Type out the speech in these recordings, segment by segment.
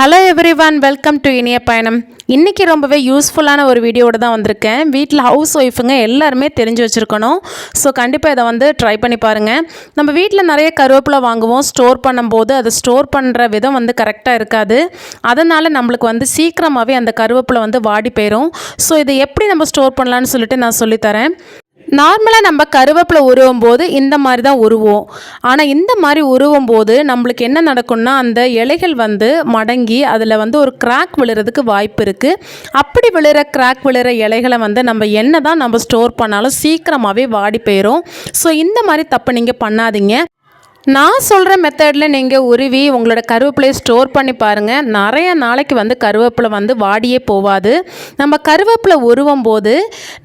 Hello everyone welcome to இனிய பயணம். இன்றைக்கி ரொம்பவே யூஸ்ஃபுல்லான ஒரு வீடியோட தான் வந்திருக்கேன். வீட்டில் ஹவுஸ் ஒய்ஃபுங்க எல்லாருமே தெரிஞ்சு வச்சுருக்கணும். ஸோ கண்டிப்பாக இதை வந்து ட்ரை பண்ணி பாருங்கள் நம்ம வீட்டில் நிறைய கருவேப்பிலை வாங்குவோம். ஸ்டோர் பண்ணும்போது அதை ஸ்டோர் பண்ணுற விதம் வந்து கரெக்டாக இருக்காது. அதனால் நம்மளுக்கு வந்து சீக்கிரமாகவே அந்த கருவேப்பிலை வந்து வாடி போயிடும் ஸோ இதை எப்படி நம்ம ஸ்டோர் பண்ணலான்னு சொல்லிட்டு நான் சொல்லித்தரேன். நார்மலாக நம்ம கருவேப்பிலை உருவும் போது இந்த மாதிரி தான் உருவோம். ஆனால் இந்த மாதிரி உருவும் போது நம்மளுக்கு என்ன நடக்கும்னா அந்த இலைகள் வந்து மடங்கி அதில் வந்து ஒரு கிராக் விழுறதுக்கு வாய்ப்பு இருக்குது அப்படி விழுற கிராக் விழுற இலைகளை வந்து நம்ம என்ன தான் நம்ம ஸ்டோர் பண்ணாலும் சீக்கிரமாகவே வாடி போயிடும் ஸோ இந்த மாதிரி தப்பு நீங்கள் பண்ணாதீங்க. நான் சொல்கிற மெத்தடில் நீங்கள் உருவி உங்களோட கருவேப்பிலையை ஸ்டோர் பண்ணி பாருங்கள் நிறைய நாளைக்கு வந்து கருவேப்பிலை வந்து வாடியே போகாது நம்ம கருவேப்பிலை உருவும் போது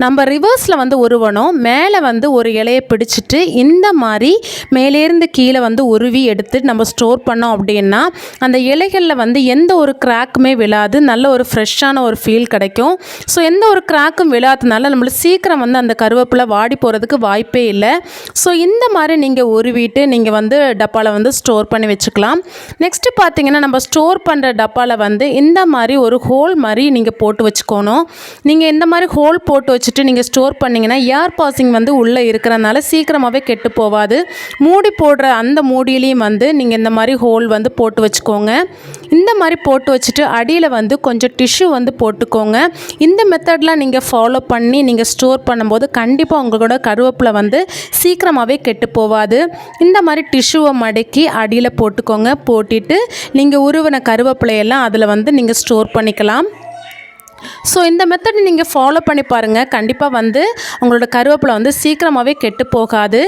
நம்ம ரிவர்ஸில் வந்து உருவணும். மேலே வந்து ஒரு இலையை பிடிச்சிட்டு இந்த மாதிரி மேலேருந்து கீழே வந்து உருவி எடுத்து நம்ம ஸ்டோர் பண்ணோம் அப்படின்னா அந்த இலைகளில் வந்து எந்த ஒரு கிராக்குமே விழாது. நல்ல ஒரு ஃப்ரெஷ்ஷான ஒரு ஃபீல் கிடைக்கும். ஸோ எந்த ஒரு கிராக்கும் விழாததுனால நம்மளுக்கு சீக்கிரம் வந்து அந்த கருவேப்பிலை வாடி போகிறதுக்கு வாய்ப்பே இல்லை. ஸோ இந்த மாதிரி நீங்கள் உருவிட்டு நீங்கள் வந்து டப்பாவில் வந்து ஸ்டோர் பண்ணி வச்சுக்கலாம். நெக்ஸ்ட்டு பார்த்தீங்கன்னா நம்ம ஸ்டோர் பண்ணுற டப்பாவில் வந்து இந்த மாதிரி ஒரு ஹோல் மாதிரி நீங்கள் போட்டு வச்சுக்கணும். நீங்கள் இந்த மாதிரி ஹோல் போட்டு வச்சுட்டு நீங்கள் ஸ்டோர் பண்ணிங்கன்னா ஏர் பாசிங் வந்து உள்ளே இருக்கிறனால சீக்கிரமாகவே கெட்டு போகாது மூடி போடுற அந்த மூடியிலையும் வந்து நீங்கள் இந்த மாதிரி ஹோல் வந்து போட்டு வச்சுக்கோங்க. இந்த மாதிரி போட்டு வச்சுட்டு அடியில் வந்து கொஞ்சம் டிஷ்யூ வந்து போட்டுக்கோங்க. இந்த மெத்தட்லாம் நீங்கள் ஃபாலோ பண்ணி நீங்கள் ஸ்டோர் பண்ணும்போது கண்டிப்பாக உங்களோட கருவேப்பிலை வந்து சீக்கிரமாகவே கெட்டு போகாது இந்த மாதிரி டிஷ்யூவை மடக்கி அடியில் போட்டுக்கோங்க. போட்டுட்டு நீங்கள் உருவின கருவேப்பிலையெல்லாம் அதில் வந்து நீங்கள் ஸ்டோர் பண்ணிக்கலாம். ஸோ இந்த மெத்தட் நீங்கள் ஃபாலோ பண்ணி பாருங்கள் கண்டிப்பாக வந்து உங்களோட கருவேப்பிலை வந்து சீக்கிரமாகவே கெட்டு போகாது.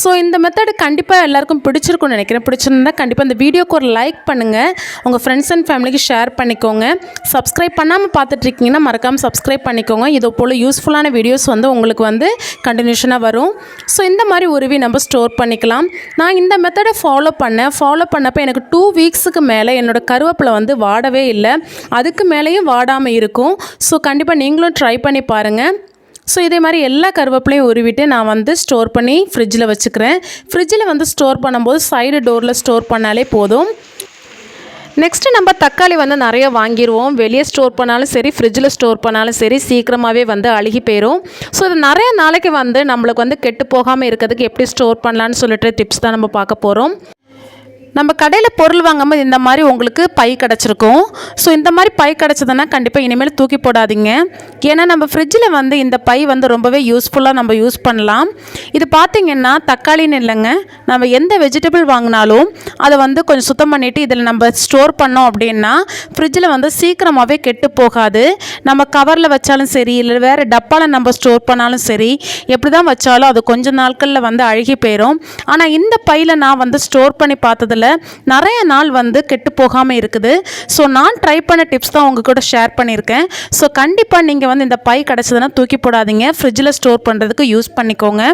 ஸோ இந்த மெத்தடு கண்டிப்பாக எல்லாருக்கும் பிடிச்சிருக்கும்னு நினைக்கிறேன். பிடிச்சிருந்தா கண்டிப்பாக இந்த வீடியோக்கு ஒரு லைக் பண்ணுங்கள் உங்கள் ஃப்ரெண்ட்ஸ் அண்ட் ஃபேமிலிக்கு ஷேர் பண்ணிக்கோங்க. சப்ஸ்கிரைப் பண்ணாமல் பார்த்துட்ருக்கீங்கன்னா மறக்காமல் சப்ஸ்கிரைப் பண்ணிக்கோங்க. இது போல் யூஸ்ஃபுல்லான வீடியோஸ் வந்து உங்களுக்கு வந்து கண்டினியூஷனாக வரும். ஸோ இந்த மாதிரி உருவி நம்ம ஸ்டோர் பண்ணிக்கலாம். நான் இந்த மெத்தடை ஃபாலோ பண்ணேன். ஃபாலோ பண்ணப்போ எனக்கு டூ வீக்ஸுக்கு மேலே என்னோடய கருவேப்பிலை வந்து வாடவே இல்லை. அதுக்கு மேலேயும் வாடாமல் இருக்கும். ஸோ கண்டிப்பாக நீங்களும் ட்ரை பண்ணி பாருங்கள் ஸோ இதே மாதிரி எல்லா கருவேப்பிலையும் உருவிட்டு நான் வந்து ஸ்டோர் பண்ணி ஃப்ரிட்ஜில் வச்சுக்கிறேன். ஃப்ரிட்ஜில் வந்து ஸ்டோர் பண்ணும்போது சைடு டோரில் ஸ்டோர் பண்ணாலே போதும். நெக்ஸ்ட்டு நம்ம தக்காளி வந்து நிறைய வாங்கிடுவோம் வெளியே ஸ்டோர் பண்ணாலும் சரி ஃப்ரிட்ஜில் ஸ்டோர் பண்ணாலும் சரி சீக்கிரமாகவே வந்து அழுகி போயிடும் ஸோ இது நிறைய நாளைக்கு வந்து நம்மளுக்கு வந்து கெட்டு போகாமல் இருக்கிறதுக்கு எப்படி ஸ்டோர் பண்ணலான்னு சொல்லிட்டு டிப்ஸ் தான் நம்ம பார்க்க போகிறோம் நம்ம கடையில் பொருள் வாங்கும்போது இந்த மாதிரி உங்களுக்கு பை கிடச்சிருக்கும். ஸோ இந்த மாதிரி பை கிடச்சதுன்னா கண்டிப்பாக இனிமேல் தூக்கி போடாதீங்க. ஏன்னா நம்ம ஃப்ரிட்ஜில் வந்து இந்த பை வந்து ரொம்பவே யூஸ்ஃபுல்லாக நம்ம யூஸ் பண்ணலாம். இது பார்த்திங்கன்னா தக்காளின்னு இல்லைங்க. நம்ம எந்த வெஜிடபிள் வாங்கினாலும் அதை வந்து கொஞ்சம் சுத்தம் பண்ணிவிட்டு இதில் நம்ம ஸ்டோர் பண்ணோம் அப்படின்னா ஃப்ரிட்ஜில் வந்து சீக்கிரமாகவே கெட்டு போகாது. நம்ம கவரில் வச்சாலும் சரி இல்லை வேறு டப்பாவில் நம்ம ஸ்டோர் பண்ணாலும் சரி எப்படி தான் வச்சாலும் அது கொஞ்சம் நாட்களில் வந்து அழுகி போயிடும் ஆனால் இந்த பையில் நான் வந்து ஸ்டோர் பண்ணி பார்த்ததில் நிறைய நாள் வந்து கெட்டு போகாமல் இருக்குது. ஸோ நான் ட்ரை பண்ண டிப்ஸ் தான் உங்கள் கூட ஷேர் பண்ணியிருக்கேன். ஸோ கண்டிப்பாக நீங்கள் வந்து இந்த பை கிடச்சதுன்னா தூக்கி போடாதீங்க. ஃப்ரிட்ஜில் ஸ்டோர் பண்ணுறதுக்கு யூஸ் பண்ணிக்கோங்க.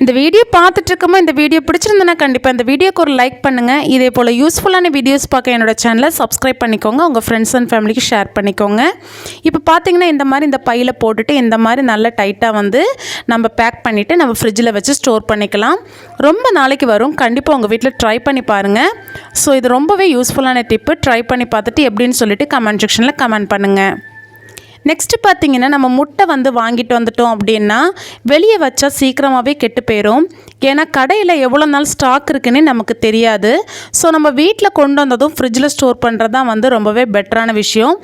இந்த வீடியோ பார்த்துட்டு இருக்கமோ இந்த வீடியோ பிடிச்சிருந்தனா கண்டிப்பாக இந்த வீடியோக்கு ஒரு லைக் பண்ணுங்கள் இதே போல் யூஸ்ஃபுல்லான வீடியோஸ் பார்க்க என்னோடய சேனலை சப்ஸ்கிரைப் பண்ணிக்கோங்க. உங்கள் ஃப்ரெண்ட்ஸ் அண்ட் ஃபேமிலிக்கு ஷேர் பண்ணிக்கோங்க. இப்போ பார்த்தீங்கன்னா இந்த மாதிரி இந்த பையில் போட்டுட்டு இந்த மாதிரி நல்லா டைட்டாக வந்து நம்ம பேக் பண்ணிவிட்டு நம்ம ஃப்ரிட்ஜில் வச்சு ஸ்டோர் பண்ணிக்கலாம். ரொம்ப நாளைக்கு வரும். கண்டிப்பாக உங்கள் வீட்டில் ட்ரை பண்ணி பாருங்கள் ஸோ இது ரொம்பவே யூஸ்ஃபுல்லான டிப்பு ட்ரை பண்ணி பார்த்துட்டு எப்படின்னு சொல்லிட்டு கமெண்ட் செக்ஷனில் கமெண்ட் பண்ணுங்கள் நெக்ஸ்ட்டு பார்த்தீங்கன்னா நம்ம முட்டை வந்து வாங்கிட்டு வந்துட்டோம் அப்படின்னா வெளியே வச்சா சீக்கிரமாகவே கெட்டு போயிடும் ஏன்னா கடையில் எவ்வளோ நாள் ஸ்டாக் இருக்குன்னு நமக்கு தெரியாது. ஸோ நம்ம வீட்டில் கொண்டு வந்ததும் ஃப்ரிட்ஜில் ஸ்டோர் பண்ணுறது தான் வந்து ரொம்பவே பெட்டரான விஷயம்.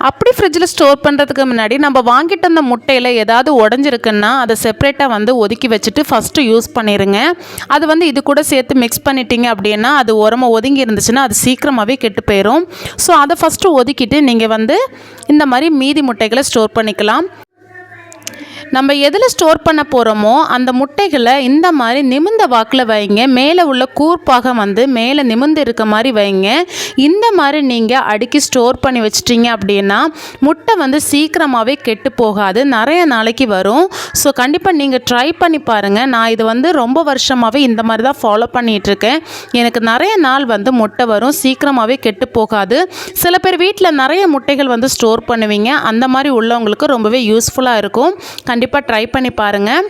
அப்படி ஃப்ரிட்ஜில் ஸ்டோர் பண்ணுறதுக்கு முன்னாடி நம்ம வாங்கிட்டு வந்த முட்டையில் ஏதாவது உடஞ்சிருக்குன்னா அதை செப்பரேட்டாக வந்து ஒதுக்கி வச்சுட்டு ஃபஸ்ட்டு யூஸ் பண்ணிடுங்க அது வந்து இது கூட சேர்த்து மிக்ஸ் பண்ணிட்டீங்க அப்படின்னா அது உரமாக ஒதுங்கி இருந்துச்சுன்னா அது சீக்கிரமாகவே கெட்டு போயிடும் ஸோ அதை ஃபஸ்ட்டு ஒதுக்கிட்டு நீங்கள் வந்து இந்த மாதிரி மீதி முட்டைகளை ஸ்டோர் பண்ணிக்கலாம். நம்ம எதில் ஸ்டோர் பண்ண போகிறோமோ அந்த முட்டைகளை இந்த மாதிரி நிமிந்த வாக்கில் வைங்க. மேலே உள்ள கூர்ப்பாக வந்து மேலே நிமிந்து இருக்க மாதிரி வைங்க. இந்த மாதிரி நீங்கள் அடுக்கி ஸ்டோர் பண்ணி வச்சிட்டிங்க அப்படின்னா முட்டை வந்து சீக்கிரமாகவே கெட்டு போகாது. நிறைய நாளைக்கு வரும். ஸோ கண்டிப்பாக நீங்கள் ட்ரை பண்ணி பாருங்கள் நான் இது வந்து ரொம்ப வருஷமாகவே இந்த மாதிரி தான் ஃபாலோ பண்ணிகிட்ருக்கேன் எனக்கு நிறைய நாள் வந்து முட்டை வரும். சீக்கிரமாகவே கெட்டு போகாது. சில பேர் வீட்டில் நிறைய முட்டைகள் வந்து ஸ்டோர் பண்ணுவீங்க. அந்த மாதிரி உள்ளவங்களுக்கு ரொம்பவே யூஸ்ஃபுல்லாக இருக்கும். கண்டிப்பாக ட்ரை பண்ணி பாருங்கள்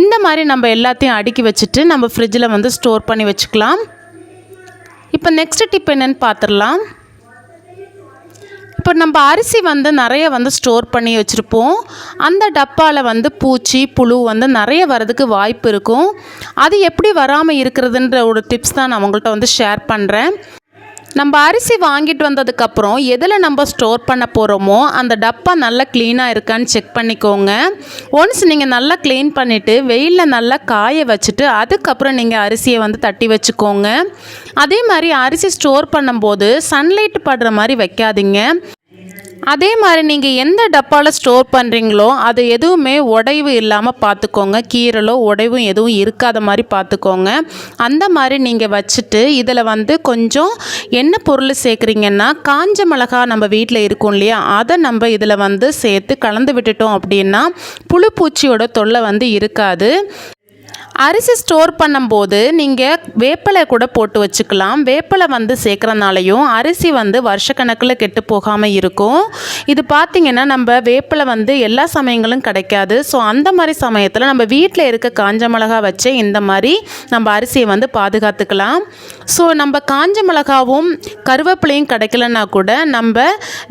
இந்த மாதிரி நம்ம எல்லாத்தையும் அடுக்கி வச்சுட்டு நம்ம ஃப்ரிட்ஜில் வந்து ஸ்டோர் பண்ணி வச்சுக்கலாம். இப்போ நெக்ஸ்ட் டிப் என்னன்னு பார்த்துடலாம் இப்போ நம்ம அரிசி வந்து நிறைய வந்து ஸ்டோர் பண்ணி வச்சுருப்போம். அந்த டப்பாவில் வந்து பூச்சி புழு வந்து நிறைய வரதுக்கு வாய்ப்பு இருக்கும். அது எப்படி வராமல் இருக்கிறதுன்ற ஒரு டிப்ஸ் தான் நான் உங்கள்கிட்ட வந்து ஷேர் பண்ணுறேன் நம்ம அரிசி வாங்கிட்டு வந்ததுக்கப்புறம் எதில் நம்ம ஸ்டோர் பண்ண போகிறோமோ அந்த டப்பா நல்லா க்ளீனாக இருக்கான்னு செக் பண்ணிக்கோங்க. ஒன்ஸ் நீங்கள் நல்லா க்ளீன் பண்ணிவிட்டு வெயிலில் நல்லா காய வச்சுட்டு அதுக்கப்புறம் நீங்கள் அரிசியை வந்து தட்டி வச்சுக்கோங்க. அதே மாதிரி அரிசி ஸ்டோர் பண்ணும்போது சன்லைட் படுற மாதிரி வைக்காதீங்க. அதே மாதிரி நீங்கள் எந்த டப்பாவில் ஸ்டோர் பண்ணுறீங்களோ அது எதுவுமே உடைவு இல்லாமல் பார்த்துக்கோங்க கீரலோ உடைவும் எதுவும் இருக்காத மாதிரி பார்த்துக்கோங்க அந்த மாதிரி நீங்கள் வச்சுட்டு இதில் வந்து கொஞ்சம் என்ன பொருள் சேர்க்குறீங்கன்னா காஞ்ச மிளகா நம்ம வீட்டில் இருக்கும் இல்லையா? அதை நம்ம இதில் வந்து சேர்த்து கலந்து விட்டுட்டோம் அப்படின்னா புழு பூச்சியோட தொல்லை வந்து இருக்காது. அரிசி ஸ்டோர் பண்ணும்போது நீங்கள் வேப்பிலை கூட போட்டு வச்சுக்கலாம். வேப்பிலை வந்து சேர்க்குறனாலையும் அரிசி வந்து வருஷக்கணக்கில் கெட்டு போகாமல் இருக்கும். இது பார்த்திங்கன்னா நம்ம வேப்பிலை வந்து எல்லா சமயங்களும் கிடைக்காது. ஸோ அந்த மாதிரி சமயத்தில் நம்ம வீட்டில் இருக்க காஞ்ச மிளகா வச்சே இந்த மாதிரி நம்ம அரிசியை வந்து பாதுகாத்துக்கலாம். ஸோ நம்ம காஞ்ச மிளகாவும் கருவேப்பிலையும் கிடைக்கலன்னா கூட நம்ம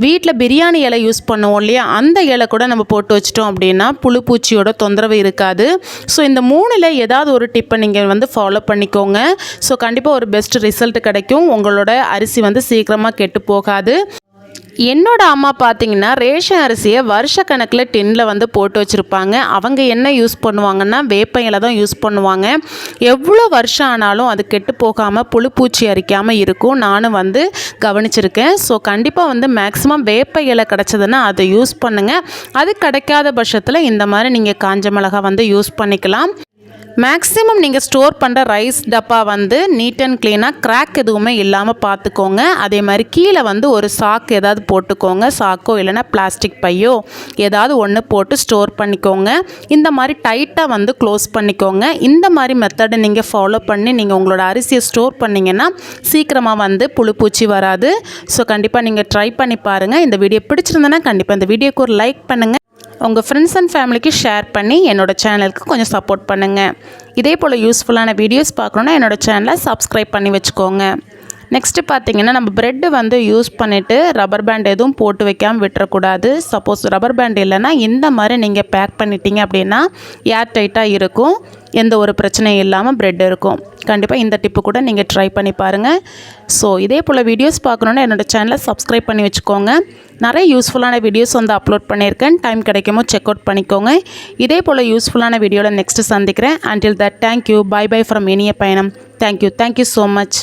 வீட்டில் பிரியாணி இலை யூஸ் பண்ணுவோம் இல்லையா? அந்த இலை கூட நம்ம போட்டு வச்சிட்டோம் அப்படின்னா புழு பூச்சியோட தொந்தரவு இருக்காது. ஸோ இந்த மூணில் ஏதாவது ஒரு டிப்பை நீங்கள் வந்து ஃபாலோ பண்ணிக்கோங்க. ஸோ கண்டிப்பாக ஒரு பெஸ்ட் ரிசல்ட் கிடைக்கும். உங்களோட அரிசி வந்து சீக்கிரமாக கெட்டு போகாது. என்னோட அம்மா பார்த்தீங்கன்னா ரேஷன் அரிசியை வருஷ கணக்கில் டின்னில் வந்து போட்டு வச்சுருப்பாங்க. அவங்க என்ன யூஸ் பண்ணுவாங்கன்னா வேப்ப இலை தான் யூஸ் பண்ணுவாங்க. எவ்வளோ வருஷம் ஆனாலும் அது கெட்டு போகாமல் புழுப்பூச்சி அரிக்காமல் இருக்கும். நானும் வந்து கவனிச்சிருக்கேன். ஸோ கண்டிப்பாக வந்து மேக்ஸிமம் வேப்ப இலை கிடச்சதுன்னா அதை யூஸ் பண்ணுங்கள் அது கிடைக்காத பட்சத்தில் இந்த மாதிரி நீங்கள் காஞ்ச மிளகா வந்து யூஸ் பண்ணிக்கலாம். மேக்ஸிமம் நீங்கள் ஸ்டோர் பண்ணுற ரைஸ் டப்பா வந்து நீட் அண்ட் க்ளீனாக கிராக் எதுவுமே இல்லாமல் பார்த்துக்கோங்க அதே மாதிரி கீழே வந்து ஒரு சாக்கு ஏதாவது போட்டுக்கோங்க. சாக்கோ இல்லைனா பிளாஸ்டிக் பையோ ஏதாவது ஒன்று போட்டு ஸ்டோர் பண்ணிக்கோங்க. இந்த மாதிரி டைட்டாக வந்து க்ளோஸ் பண்ணிக்கோங்க. இந்த மாதிரி மெத்தடை நீங்கள் ஃபாலோ பண்ணி நீங்கள் உங்களோட அரிசியை ஸ்டோர் பண்ணிங்கன்னா சீக்கிரமாக வந்து புழுப்பூச்சி வராது. ஸோ கண்டிப்பாக நீங்கள் ட்ரை பண்ணி பாருங்கள் இந்த வீடியோ பிடிச்சிருந்தேன்னா கண்டிப்பாக இந்த வீடியோக்கு ஒரு லைக் பண்ணுங்கள் உங்கள் ஃப்ரெண்ட்ஸ் அண்ட் ஃபேமிலிக்கு ஷேர் பண்ணி என்னோடய சேனலுக்கு கொஞ்சம் சப்போர்ட் பண்ணுங்கள் இதே போல் யூஸ்ஃபுல்லான வீடியோஸ் பார்க்கணுன்னா என்னோடய சேனலை சப்ஸ்கிரைப் பண்ணி வச்சுக்கோங்க. நெக்ஸ்ட்டு பார்த்தீங்கன்னா நம்ம ப்ரெட்டு வந்து யூஸ் பண்ணிவிட்டு ரப்பர் பேண்ட் எதுவும் போட்டு வைக்காமல் விட்டுறக்கூடாது. சப்போஸ் ரப்பர் பேண்ட் இல்லைன்னா இந்த மாதிரி நீங்கள் பேக் பண்ணிட்டீங்க அப்படின்னா ஏர் டைட்டாக இருக்கும். எந்த ஒரு பிரச்சனையும் இல்லாமல் ப்ரெட் இருக்கும். கண்டிப்பாக இந்த டிப்பு கூட நீங்கள் ட்ரை பண்ணி பாருங்கள் ஸோ இதே போல் வீடியோஸ் பார்க்கணுன்னா என்னோடய சேனலை சப்ஸ்கிரைப் பண்ணி வச்சுக்கோங்க. நிறைய யூஸ்ஃபுல்லான வீடியோஸ் வந்து அப்லோட் பண்ணியிருக்கேன். டைம் கிடைக்குமோ செக் அவுட் பண்ணிக்கோங்க. இதே போல் யூஸ்ஃபுல்லான வீடியோவில் நெக்ஸ்ட்டு சந்திக்கிறேன். Until that thank you bye bye from இனிய பயணம். Thank you thank you so much